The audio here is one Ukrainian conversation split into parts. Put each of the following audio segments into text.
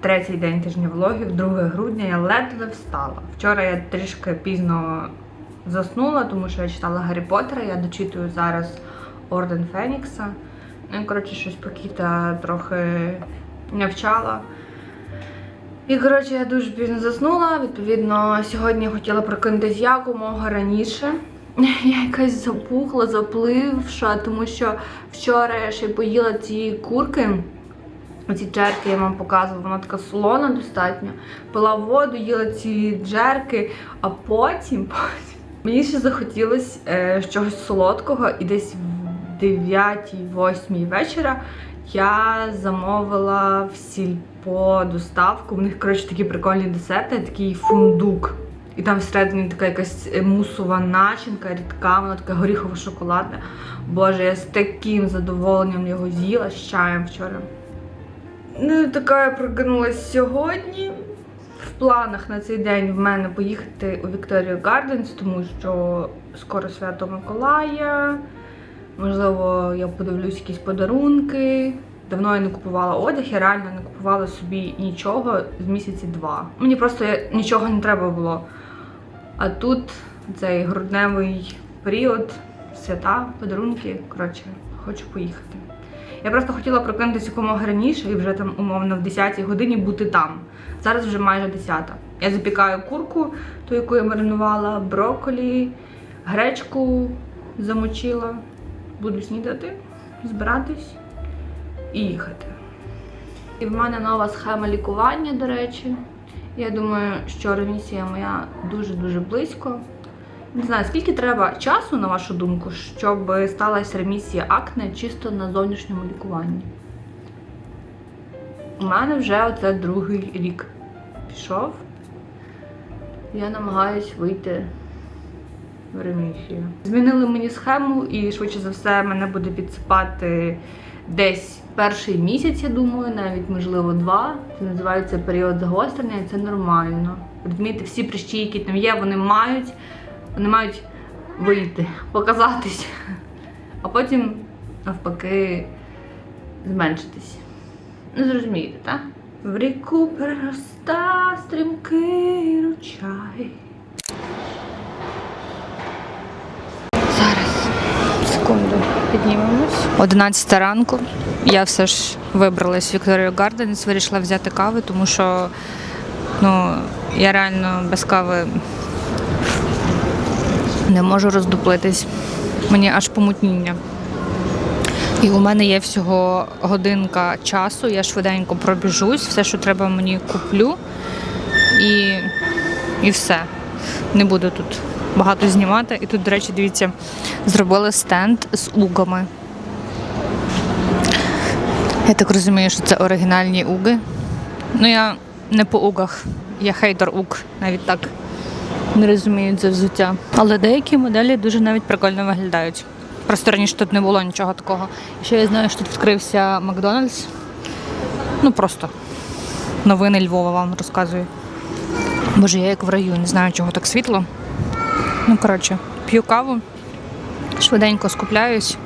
Третій день тижня влогів, 2 грудня, я ледве встала. Вчора я трішки пізно заснула, тому що я читала Гаррі Поттера, я дочитую зараз Орден Фенікса. Ну, коротше, щось Пакіта трохи навчала. І, коротше, я дуже пізно заснула. Відповідно, сьогодні я хотіла прокинутися якомога раніше. Я якась запухла, запливша, тому що вчора я ще поїла ці курки. Оці джерки я вам показувала, вона така солона достатньо. Пила воду, їла ці джерки, а потім, потім мені ще захотілося е, чогось солодкого, і десь в 9-8 вечора я замовила в сільпо доставку. У них, коротше, такі прикольні десерти, такий фундук. І там всередині така якась мусова начинка, рідка, вона така горіхово-шоколадна. Боже, я з таким задоволенням його з'їла з чаєм вчора. Ну, така я прокинулась сьогодні. В планах на цей день в мене поїхати у Вікторію Гарденс, тому що скоро свято Миколая. Можливо, я подивлюсь якісь подарунки. Давно я не купувала одяг, я реально не купувала собі нічого з місяці два. Мені просто нічого не треба було. А тут цей грудневий період, свята, подарунки. Коротше, хочу поїхати. Я просто хотіла прокинутися якомога раніше і вже там умовно в 10 годині бути там. Зараз вже майже 10. Я запікаю курку, ту, яку я маринувала, брокколі, гречку замочила. Буду снідати, збиратись і їхати. І в мене нова схема лікування, до речі. Я думаю, що ремісія моя дуже-дуже близько. Не знаю, скільки треба часу, на вашу думку, щоб сталася ремісія акне чисто на зовнішньому лікуванні? У мене вже оце другий рік пішов. Я намагаюсь вийти в ремісію. Змінили мені схему, і швидше за все мене буде підсипати десь перший місяць, я думаю, навіть можливо два. Це називається період загострення, і це нормально. Розумієте, всі прищі, які там є, вони мають вони мають вийти, показатись, а потім, навпаки, зменшитись. Ну, зрозумієте, так? В ріку перероста стрімкий ручай. Зараз, секунду, піднімемось. 11 ранку. Я все ж вибралась в Вікторію Гарденс, вирішила взяти кави, тому що ну, я реально без кави не можу роздуплитись. Мені аж помутніння. І у мене є всього годинка часу, я швиденько пробіжусь, все, що треба, мені куплю. І, і все. Не буду тут багато знімати. І тут, до речі, дивіться, зробили стенд з угами. Я так розумію, що це оригінальні уги. Ну, я не по угах, я хейтер уг, навіть так не розуміють це взуття. Але деякі моделі дуже навіть прикольно виглядають. Просто раніше тут не було нічого такого. Ще я знаю, що тут відкрився Макдональдс. Ну просто новини Львова вам розказую. Боже, я як в раю, не знаю, чого так світло. Ну, коротше, п'ю каву, швиденько скупляюсь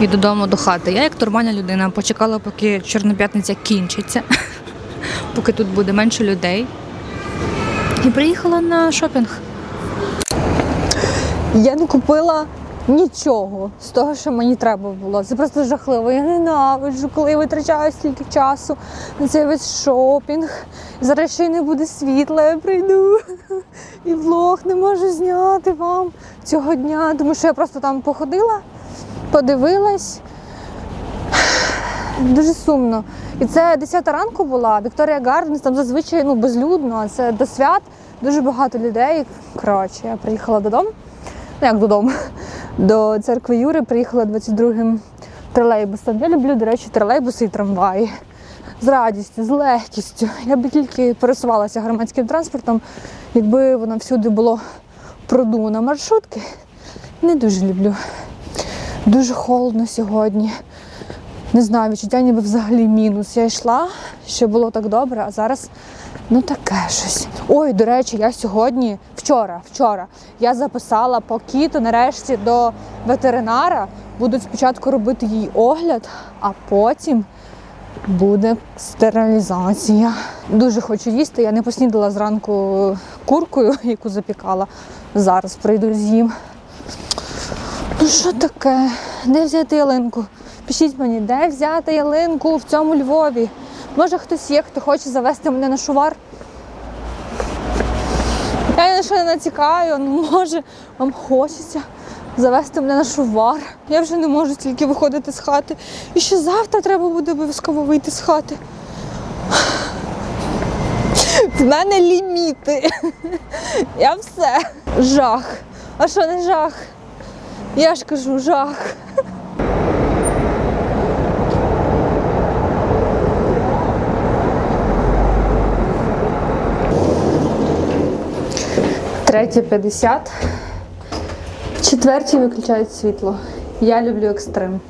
і додому до хати. Я як нормальна людина почекала, поки Чорноп'ятниця кінчиться, поки тут буде менше людей. І приїхала на шопінг. Я не купила нічого з того, що мені треба було. Це просто жахливо. Я ненавиджу, коли я витрачаю стільки часу на цей весь шопінг. Зараз ще й не буде світла, я прийду і влог не можу зняти вам цього дня, тому що я просто там походила, подивилась. Дуже сумно. І це 10 ранку була, Вікторія Гарденс, там зазвичай ну, безлюдно, а це до свят дуже багато людей. Коротше, я приїхала додому. Ну як додому? До церкви Юри приїхала 22-м тролейбусом. Я люблю, до речі, тролейбуси і трамваї. З радістю, з легкістю. Я би тільки пересувалася громадським транспортом, якби воно всюди було продумано. Маршрутки не дуже люблю. Дуже холодно сьогодні. Не знаю, відчуття ніби взагалі мінус. Я йшла, ще було так добре, а зараз ну таке щось. Ой, до речі, я сьогодні, вчора, вчора я записала по кіту нарешті до ветеринара. Будуть спочатку робити їй огляд, а потім буде стерилізація. Дуже хочу їсти. Я не поснідала зранку куркою, яку запікала. Зараз прийду з'їм. Ну що таке? Де взяти ялинку? Пишіть мені, де взяти ялинку в цьому Львові? Може хтось є, хто хоче завести мене на шувар? Я що не натякаю, ну може вам хочеться завести мене на шувар. Я вже не можу стільки виходити з хати. І ще завтра треба буде обов'язково вийти з хати. В мене ліміти. Я все. Жах. А що не жах? Я ж кажу, жах. Третє 50. Четвертій виключають світло. Я люблю екстрим.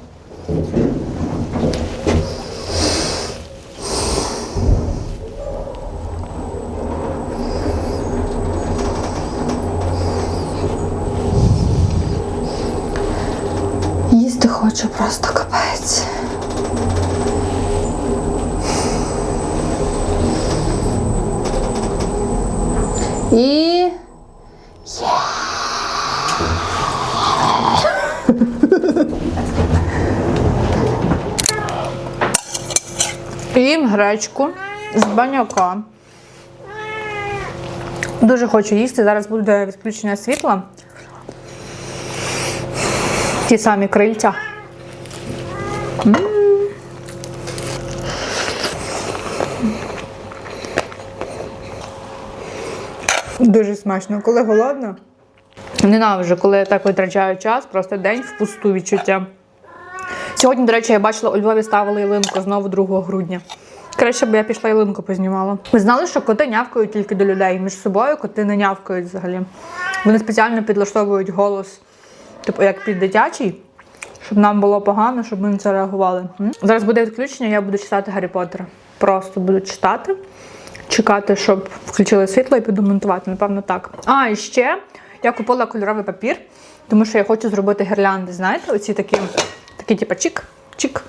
Їсти хочу просто капець. І Їм гречку з баняка. Дуже хочу їсти. Зараз буде відключення світла. Ті самі крильця. Дуже смачно. Коли голодно. Ненавиджу, коли я так витрачаю час, просто день впусту відчуття. Сьогодні, до речі, я бачила, у Львові ставили ялинку знову 2 грудня. Краще б я пішла ялинку познімала. Ви знали, що коти нявкають тільки до людей. Між собою коти не нявкають взагалі. Вони спеціально підлаштовують голос, типу як під дитячий, щоб нам було погано, щоб ми на це реагували. Зараз буде відключення, я буду читати Гаррі Поттера. Просто буду читати, чекати, щоб включили світло і піду монтувати. Напевно, так. А, і ще я купила кольоровий папір, тому що я хочу зробити гірлянди. Знаєте, оці такі, такі типу чик, чик,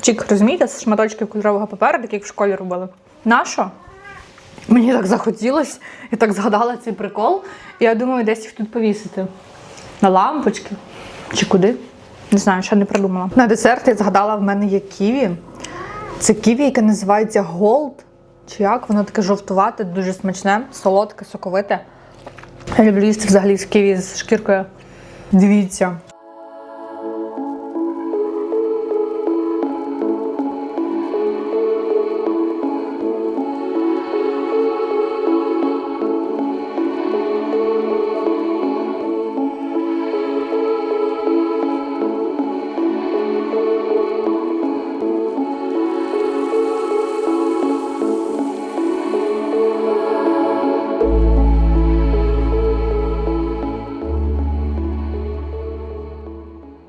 чик. Розумієте, з шматочків кольорового паперу, такі як в школі робили. Нащо? Мені так захотілося, я так згадала цей прикол. І я думаю, десь їх тут повісити. На лампочки чи куди. Не знаю, ще не придумала. На десерт я згадала, в мене є ківі. Це ківі, яке називається Gold. Чи як? Воно таке жовтувате, дуже смачне, солодке, соковите. Я люблю їсти взагалі з ківі з шкіркою. Дивіться.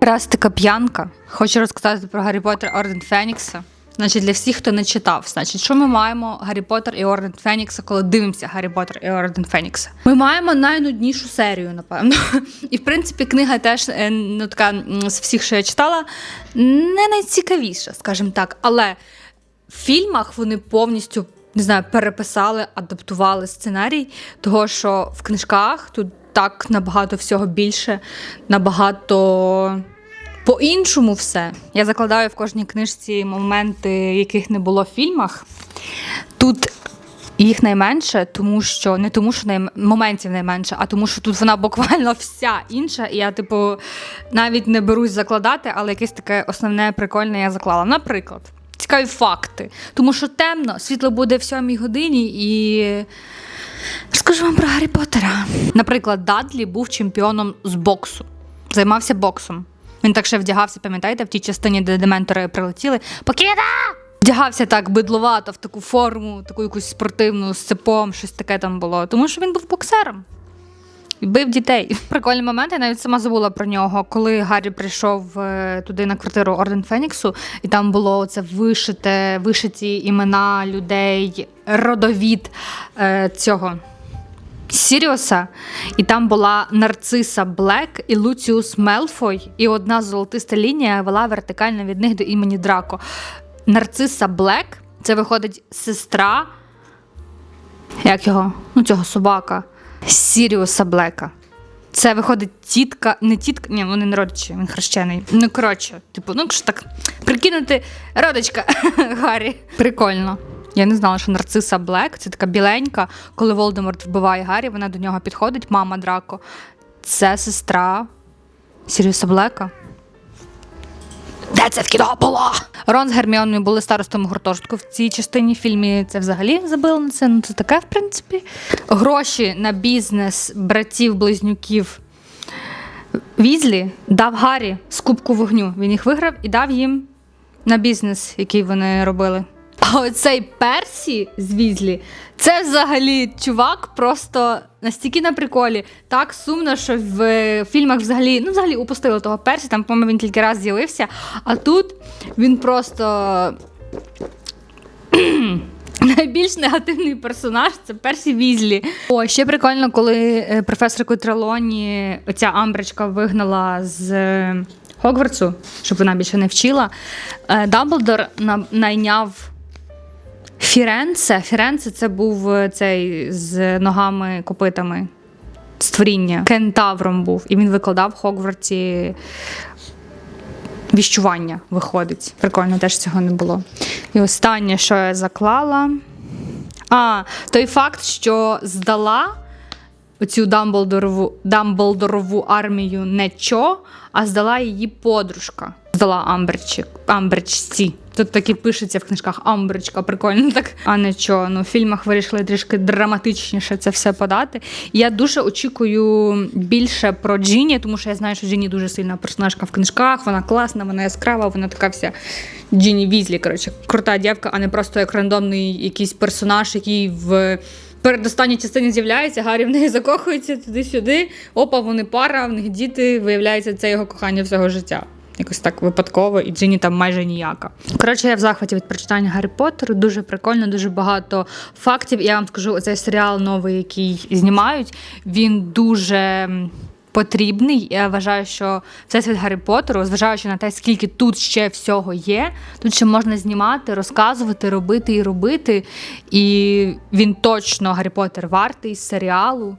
Раз така п'янка. Хочу розказати про Гаррі Поттер Орден Фенікса. Значить, для всіх, хто не читав, значить, що ми маємо Гаррі Поттер і Орден Фенікса, коли дивимося Гаррі Поттер і Орден Фенікса? Ми маємо найнуднішу серію, напевно. І в принципі, книга теж е, ну, така з всіх, що я читала, не найцікавіша, скажімо так. Але в фільмах вони повністю не знаю, переписали, адаптували сценарій, того що в книжках тут так набагато всього більше, набагато по-іншому все. Я закладаю в кожній книжці моменти, яких не було в фільмах. Тут їх найменше, тому що не тому, що найм... моментів найменше, а тому, що тут вона буквально вся інша. І я, типу, навіть не берусь закладати, але якесь таке основне прикольне я заклала. Наприклад, цікаві факти. Тому що темно, світло буде в сьомій годині і. Розкажу вам про Гаррі Поттера. Наприклад, Дадлі був чемпіоном з боксу, займався боксом. Він так ще вдягався, пам'ятаєте, в тій частині, де дементори прилетіли. Покида! Вдягався так бидловато, в таку форму, таку якусь спортивну з цепом, щось таке там було. Тому що він був боксером. І Бив дітей. Прикольний момент, я навіть сама забула про нього, коли Гаррі прийшов е, туди на квартиру Орден Феніксу, і там було це вишите, вишиті імена людей, родовід е, цього Сіріуса, і там була Нарциса Блек і Луціус Мелфой, і одна золотиста лінія вела вертикально від них до імені Драко. Нарциса Блек це виходить сестра. Як його? Ну, цього собака. Сіріуса Блека. Це виходить тітка, не тітка, ні, вони не родичі, він хрещений. Ну, коротше, типу, ну якщо так прикинути, родичка Гаррі. Прикольно. Я не знала, що нарциса Блек це така біленька, коли Волдеморт вбиває Гаррі, вона до нього підходить, мама Драко. Це сестра Сіріуса Блека. Де це в кіно було? Рон з Герміоною були старостами гуртожитку в цій частині фільмі. Це взагалі забили на це. Ну це таке, в принципі. Гроші на бізнес братів-близнюків Візлі дав Гаррі з кубку вогню. Він їх виграв і дав їм на бізнес, який вони робили. А оцей Персі з Візлі, це взагалі чувак просто настільки на приколі. Так сумно, що в фільмах взагалі, ну взагалі упустили того Персі, там, по-моєму, він тільки раз з'явився. А тут він просто. Найбільш негативний персонаж це Персі Візлі. О, ще прикольно, коли е, професорку Трелоні оця амбричка вигнала з е, Хогвартсу, щоб вона більше не вчила. е, Дамблдор найняв Фіренце. Фіренце це був е, цей з ногами копитами. Створіння кентавром був, і він викладав в Хогвартсі віщування виходить. Прикольно, теж цього не було. І останнє, що я заклала. А, той факт, що здала оцю Дамблдорову, Дамблдорову армію не Чо, а здала її подружка. Здала Амбричі, Амбричці. Тут так і пишеться в книжках Амбричка, прикольно так. А не чо. Ну, в фільмах вирішили трішки драматичніше це все подати. Я дуже очікую більше про Джині, тому що я знаю, що Джині дуже сильна персонажка в книжках, вона класна, вона яскрава, вона така вся Джині Візлі. Коротше, крута дівка, а не просто як рандомний якийсь персонаж, який в. Передостанній частині з'являється, Гаррі в неї закохується туди-сюди. Опа, вони пара, в них діти. Виявляється, це його кохання всього життя. Якось так випадково, і Джині там майже ніяка. Коротше, я в захваті від прочитання Гаррі Поттеру. Дуже прикольно, дуже багато фактів. Я вам скажу, оцей серіал новий, який знімають, він дуже. Потрібний, я вважаю, що всесвіт Гаррі Поттеру, зважаючи на те, скільки тут ще всього є, тут ще можна знімати, розказувати, робити і робити. І він точно Гаррі Поттер вартий серіалу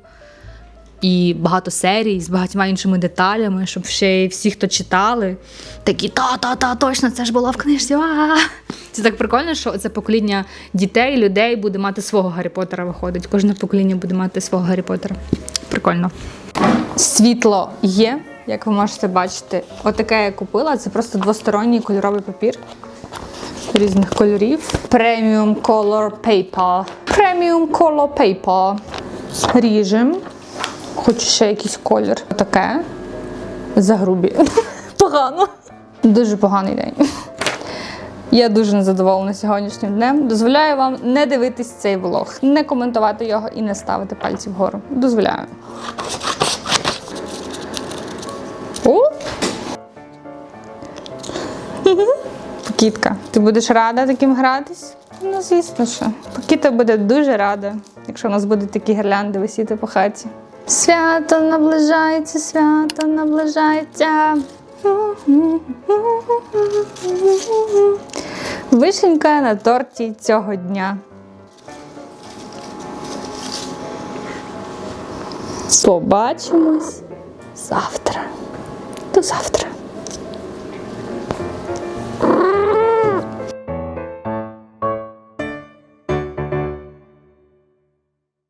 і багато серій з багатьма іншими деталями, щоб ще й всі, хто читали, такі та-та-та, точно, це ж було в книжці. а Це так прикольно, що це покоління дітей, людей буде мати свого Гаррі Поттера виходить. Кожне покоління буде мати свого Гаррі Поттера. Прикольно. Світло є, як ви можете бачити. Отаке я купила. Це просто двосторонній кольоровий папір різних кольорів. Premium Color Paper. Premium Color Paper. Ріжем. Хочу ще якийсь колір. Таке. Загрубі. Погано. Дуже поганий день. Я дуже незадоволена сьогоднішнім днем. Дозволяю вам не дивитись цей влог, не коментувати його і не ставити пальці вгору. Дозволяю. О! Ти будеш рада таким гратись? Ну, звісно, що. Кіта буде дуже рада, якщо у нас будуть такі гірлянди висіти по хаті. Свято наближається, свято наближається. Вишенька на торті цього дня. Побачимось завтра. До завтра.